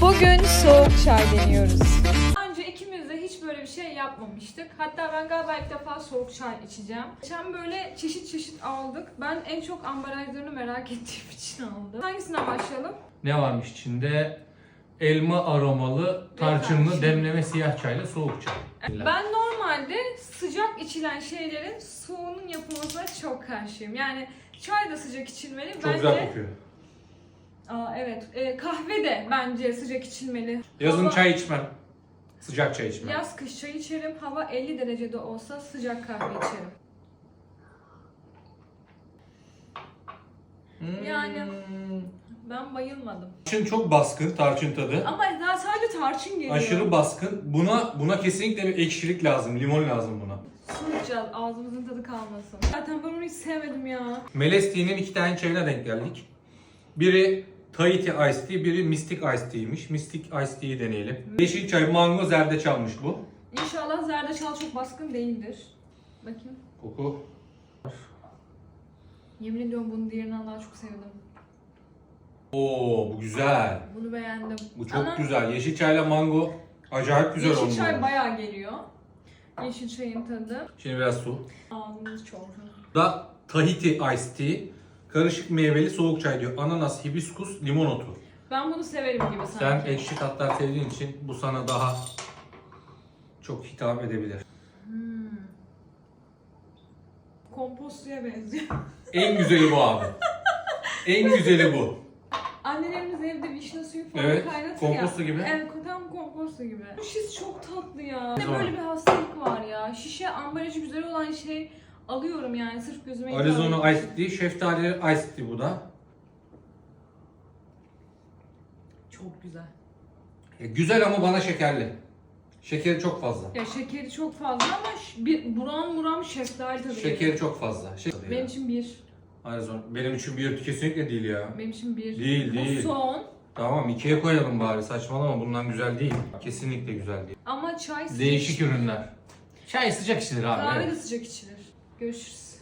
Bugün soğuk çay deniyoruz. Daha önce ikimiz de hiç böyle bir şey yapmamıştık. Hatta ben galiba ilk defa soğuk çay içeceğim. Geçen böyle çeşit çeşit aldık. Ben en çok ambalajlarını merak ettiğim için aldım. Hangisinden başlayalım? Ne varmış içinde? Elma aromalı, tarçınlı tarçın. demleme siyah çayla soğuk çay. Ben normalde sıcak içilen şeylerin soğuğunun yapılmasına çok karşıyım. Yani çay da sıcak içilmeli. Çok bence... güzel kokuyor. Aa, evet. Ee, kahve de bence sıcak içilmeli. Yazın Hava- çay içmem. Sıcak çay içmem. Yaz kış çay içerim. Hava 50 derecede olsa sıcak kahve içerim. Hmm. Yani- Ben bayılmadım. Tarçın çok baskın, tarçın tadı. Ama daha sadece tarçın geliyor. Aşırı baskın. Buna buna kesinlikle bir ekşilik lazım, limon lazım buna. Su içeceğiz ağzımızın tadı kalmasın. Zaten ben onu hiç sevmedim ya. Melesti'nin iki tane çayına denk geldik. Biri Tahiti Ice Tea, biri Mystic Ice Tea'ymiş. Mystic Ice Tea'yi deneyelim. Yeşil çay, mango, zerdeçalmış bu. İnşallah zerdeçal çok baskın değildir. Bakayım. Koku. Yemin ediyorum bunu diğerinden daha çok sevdim. Oo bu güzel. Bunu beğendim. Bu çok Ama güzel. Yeşil çayla mango acayip güzel Yeşil olmuş. çay bayağı geliyor. Yeşil çayın tadı. Şimdi biraz su. Ağzımız çok. Da Tahiti Ice Tea. Karışık meyveli soğuk çay diyor. Ananas, hibiskus, limon otu. Ben bunu severim gibi sanki. Sen ekşi tatlar sevdiğin için bu sana daha çok hitap edebilir. Hmm. Kompostoya benziyor. En güzeli bu abi. En güzeli bu. Annelerimiz evde vişne suyu falan Evet, kaynatır komposto ya. gibi. Evet, tam komposto gibi. Bu şiş çok tatlı ya. Zor. böyle bir hastalık var ya. Şişe ambalajı güzel olan şey alıyorum yani sırf gözüme hitap Arizona etsin. Ice Tea, şeftali Ice Tea bu da. Çok güzel. E, güzel ama bana şekerli. Şekeri çok fazla. Ya şekeri çok fazla ama ş- bir buram buram şeftali tadı geliyor. Şekeri çok fazla. Şey, Benim için bir. Arizona. Benim için bir kesinlikle değil ya. Benim için bir. Değil, Bu değil. son. Tamam ikiye koyalım bari saçmalama bundan güzel değil. Kesinlikle güzel değil. Ama çay sıcak Değişik içilir. ürünler. Çay sıcak içilir abi. Kahve evet. de sıcak içilir. Görüşürüz.